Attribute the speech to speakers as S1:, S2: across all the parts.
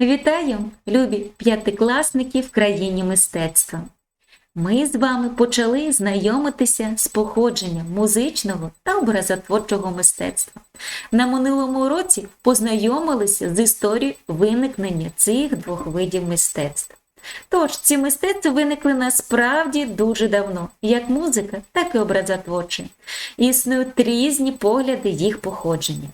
S1: Вітаю, любі п'ятикласники в країні мистецтва. Ми з вами почали знайомитися з походженням музичного та образотворчого мистецтва. На минулому році познайомилися з історією виникнення цих двох видів мистецтв. Тож ці мистецтва виникли насправді дуже давно, як музика, так і образотворче. Існують різні погляди їх походження.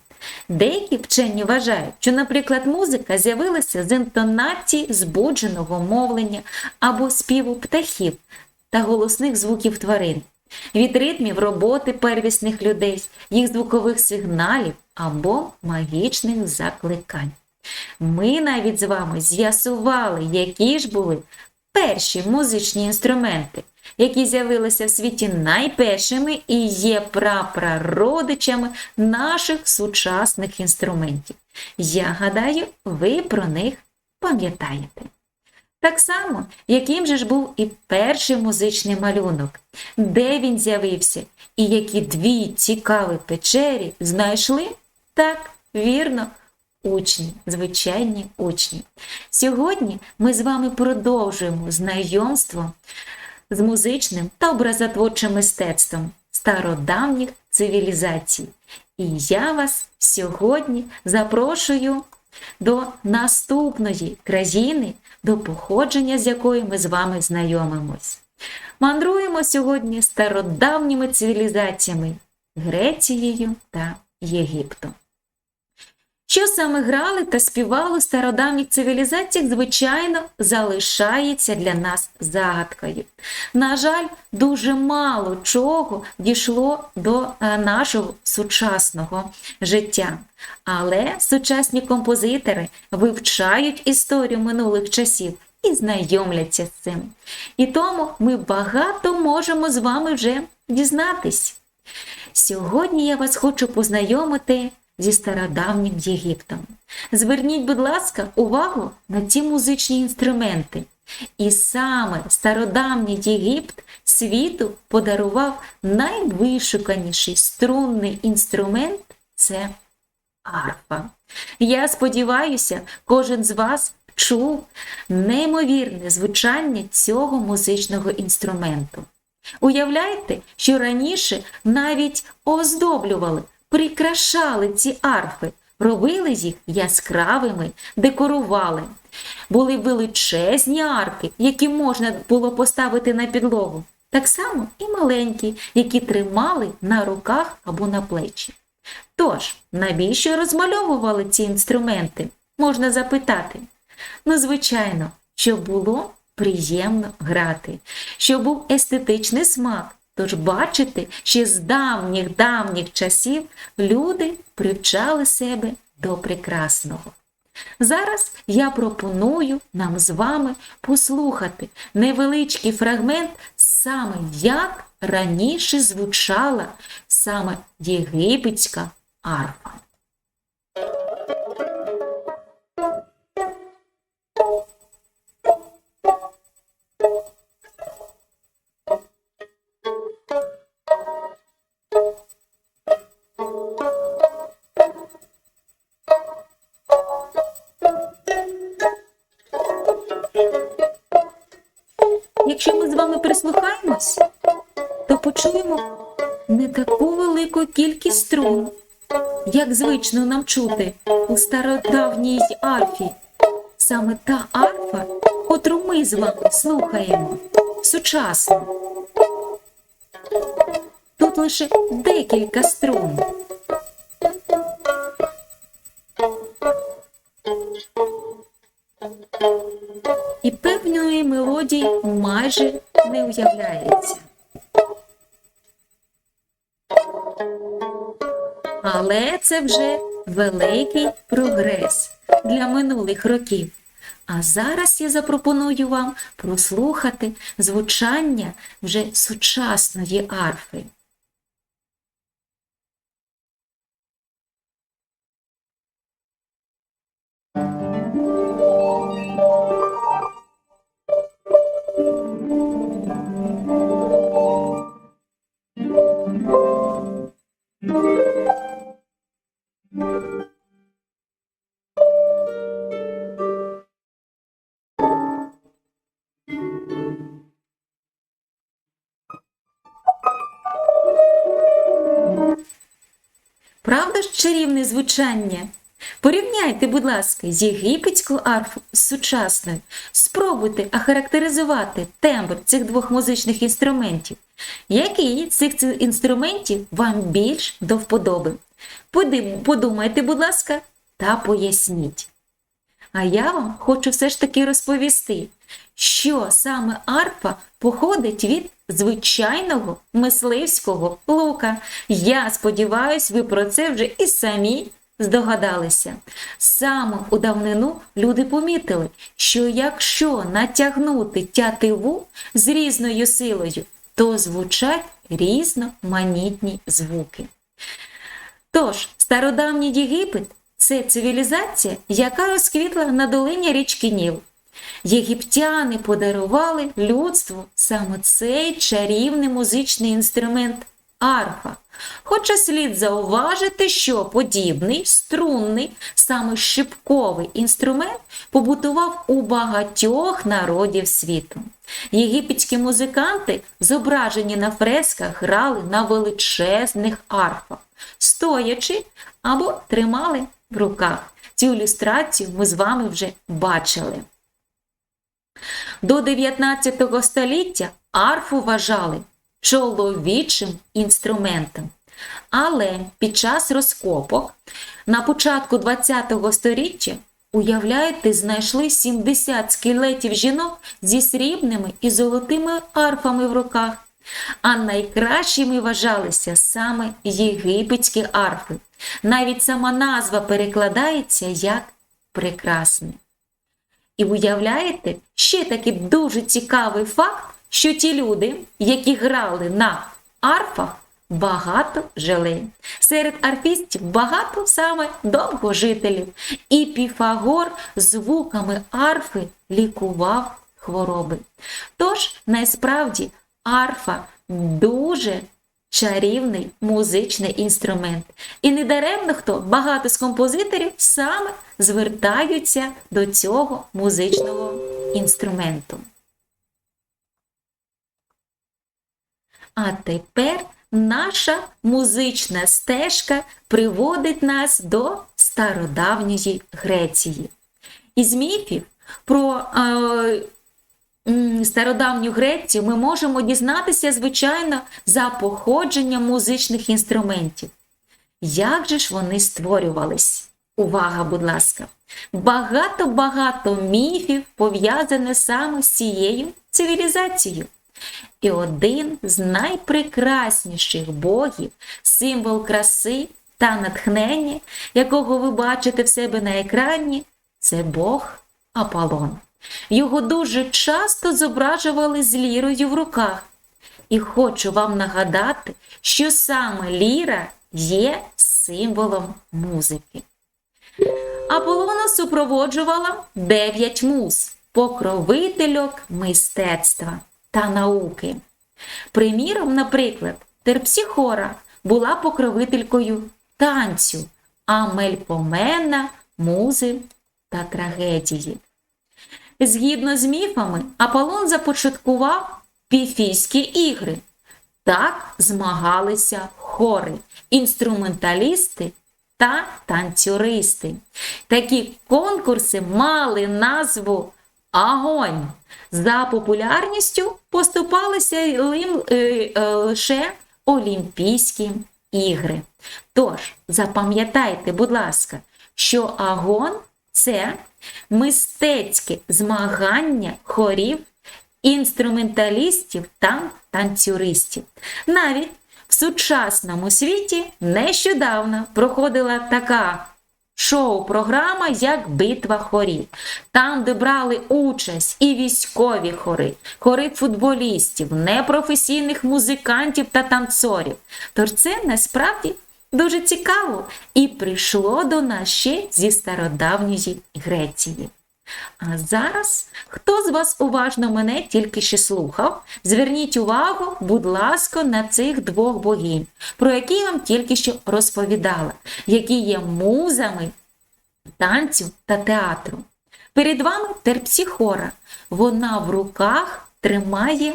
S1: Деякі вчені вважають, що, наприклад, музика з'явилася з інтонації збудженого мовлення або співу птахів та голосних звуків тварин, від ритмів роботи первісних людей, їх звукових сигналів або магічних закликань. Ми навіть з вами з'ясували, які ж були перші музичні інструменти, які з'явилися в світі найпершими і є прапрародичами наших сучасних інструментів. Я гадаю, ви про них пам'ятаєте. Так само, яким же ж був і перший музичний малюнок, де він з'явився, і які дві цікаві печері знайшли? Так, вірно, учні, звичайні учні. Сьогодні ми з вами продовжуємо знайомство з музичним та образотворчим мистецтвом стародавніх цивілізацій. І я вас сьогодні запрошую до наступної країни, до походження з якої ми з вами знайомимось. Мандруємо сьогодні стародавніми цивілізаціями Грецією та Єгиптом. Що саме грали та співали в стародавніх цивілізаціях, звичайно, залишається для нас загадкою. На жаль, дуже мало чого дійшло до е, нашого сучасного життя. Але сучасні композитори вивчають історію минулих часів і знайомляться з цим. І тому ми багато можемо з вами вже дізнатись. Сьогодні я вас хочу познайомити зі стародавнім Єгиптом. Зверніть, будь ласка, увагу на ці музичні інструменти. І саме стародавній Єгипт світу подарував найвишуканіший струнний інструмент це арфа. Я сподіваюся, кожен з вас чув неймовірне звучання цього музичного інструменту. Уявляєте, що раніше навіть оздоблювали прикрашали ці арфи, робили їх яскравими, декорували. Були величезні арки, які можна було поставити на підлогу, так само і маленькі, які тримали на руках або на плечі. Тож, навіщо розмальовували ці інструменти? Можна запитати. Ну, звичайно, щоб було приємно грати, щоб був естетичний смак, Тож бачите, ще з давніх давніх часів люди привчали себе до прекрасного. Зараз я пропоную нам з вами послухати невеличкий фрагмент, саме як раніше звучала саме єгипетська арфа. Вами прислухаємось, то почуємо не таку велику кількість струн, як звично нам чути у стародавній арфі. Саме та арфа, котру ми з вами слухаємо сучасно. Тут лише декілька струн. І певної мелодії майже не уявляється. Але це вже великий прогрес для минулих років. А зараз я запропоную вам прослухати звучання вже сучасної арфи. Правда ж чарівне звучання? Порівняйте, будь ласка, з єгипетською арфу з сучасною. Спробуйте охарактеризувати тембр цих двох музичних інструментів. Який з цих інструментів вам більш до вподоби? Подумайте, будь ласка, та поясніть. А я вам хочу все ж таки розповісти, що саме арфа походить від звичайного мисливського лука. Я сподіваюсь, ви про це вже і самі здогадалися. Саме у давнину люди помітили, що якщо натягнути тятиву з різною силою, то звучать різноманітні звуки. Тож, стародавній Єгипет це цивілізація, яка розквітла на долині річки Ніл. Єгиптяни подарували людству саме цей чарівний музичний інструмент арфа. Хоча слід зауважити, що подібний струнний, саме шипковий інструмент побутував у багатьох народів світу. Єгипетські музиканти, зображені на фресках, грали на величезних арфах, стоячи або тримали в руках. Цю ілюстрацію ми з вами вже бачили. До 19 століття арфу вважали чоловічим інструментом. Але під час розкопок на початку 20-го століття, уявляєте, знайшли 70 скелетів жінок зі срібними і золотими арфами в руках. А найкращими вважалися саме єгипетські арфи. Навіть сама назва перекладається як прекрасне. І уявляєте, ще такий дуже цікавий факт, що ті люди, які грали на арфах, багато жили. Серед арфістів багато саме довгожителів. І Піфагор звуками арфи лікував хвороби. Тож, насправді, арфа дуже чарівний музичний інструмент. І недаремно хто багато з композиторів саме звертаються до цього музичного інструменту. А тепер наша музична стежка приводить нас до стародавньої Греції. Із міфів про е, стародавню Грецію ми можемо дізнатися, звичайно, за походженням музичних інструментів. Як же ж вони створювались? Увага, будь ласка! Багато-багато міфів пов'язане саме з цією цивілізацією. І один з найпрекрасніших богів, символ краси та натхнення, якого ви бачите в себе на екрані, це Бог Аполлон. Його дуже часто зображували з лірою в руках. І хочу вам нагадати, що саме ліра є символом музики. Аполлона супроводжувала дев'ять муз, покровительок мистецтва та науки. Приміром, наприклад, Терпсіхора була покровителькою танцю, а Мельпомена музи та трагедії. Згідно з міфами, Аполлон започаткував піфійські ігри. Так змагалися хори, інструменталісти та танцюристи. Такі конкурси мали назву Агонь. За популярністю поступалися лим- е, е, лише Олімпійські ігри. Тож, запам'ятайте, будь ласка, що агон це мистецьке змагання хорів, інструменталістів та танцюристів. Навіть в сучасному світі нещодавно проходила така шоу-програма як Битва хорів, там, де брали участь і військові хори, хори футболістів, непрофесійних музикантів та танцорів. Тож це насправді дуже цікаво і прийшло до нас ще зі стародавньої Греції. А зараз, хто з вас уважно мене тільки що слухав, зверніть увагу, будь ласка, на цих двох богинь, про які я вам тільки що розповідала, які є музами танцю та театру. Перед вами терпсіхора. Вона в руках тримає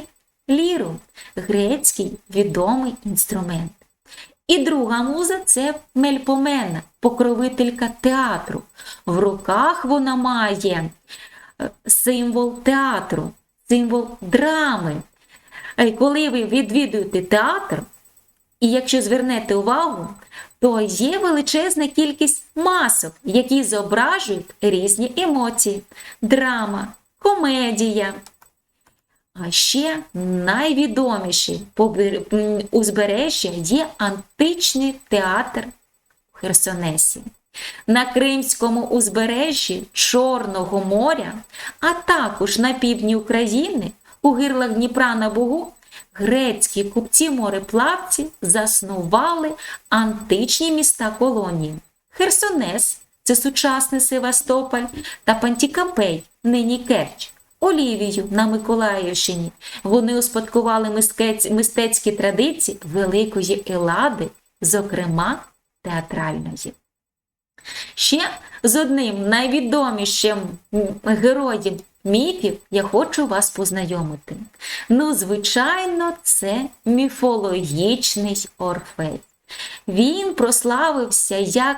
S1: ліру, грецький відомий інструмент. І друга муза це Мельпомена, покровителька театру. В руках вона має е, символ театру, символ драми. Е, Коли ви відвідуєте театр, і якщо звернете увагу, то є величезна кількість масок, які зображують різні емоції: драма, комедія. А ще м, узбережжя є античний театр у Херсонесі. На Кримському узбережжі Чорного моря, а також на півдні України, у гирлах Дніпра на Бугу, грецькі купці-мореплавці заснували античні міста колонії. Херсонес це сучасний Севастополь та Пантікапей, нині Керч. Олівію на Миколаївщині. Вони успадкували мистецькі традиції Великої Елади, зокрема театральної. Ще з одним найвідомішим героєм міфів я хочу вас познайомити. Ну, звичайно, це міфологічний Орфей. Він прославився як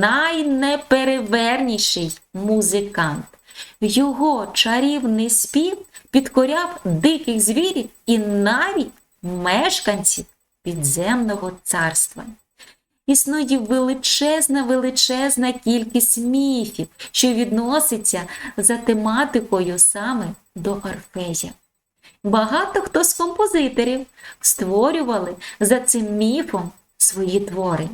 S1: найнепереверніший музикант. Його чарівний спів підкоряв диких звірів і навіть мешканців підземного царства. Існує величезна величезна кількість міфів, що відноситься за тематикою саме до Орфея. Багато хто з композиторів створювали за цим міфом свої твори.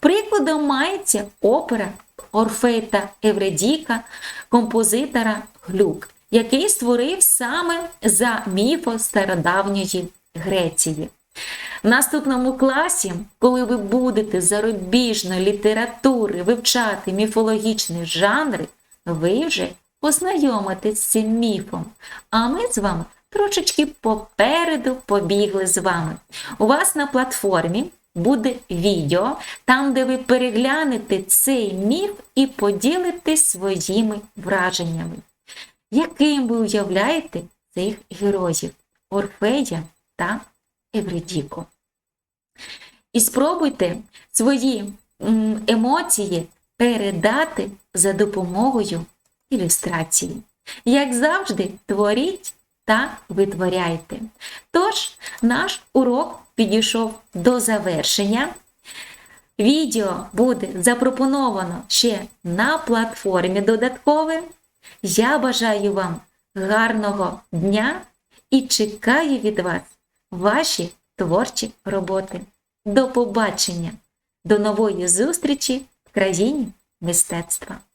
S1: Прикладом мається опера Орфей та Евредіка композитора Глюк, який створив саме за міфом стародавньої Греції. В наступному класі, коли ви будете зарубіжної літератури вивчати міфологічні жанри, ви вже познайомитесь з цим міфом. А ми з вами трошечки попереду побігли з вами. У вас на платформі буде відео, там, де ви переглянете цей міф і поділитесь своїми враженнями. Яким ви уявляєте цих героїв Орфея та Евредіку? І спробуйте свої емоції передати за допомогою ілюстрації. Як завжди, творіть та витворяйте. Тож, наш урок підійшов до завершення. Відео буде запропоновано ще на платформі додаткове. Я бажаю вам гарного дня і чекаю від вас ваші творчі роботи. До побачення, до нової зустрічі в країні мистецтва!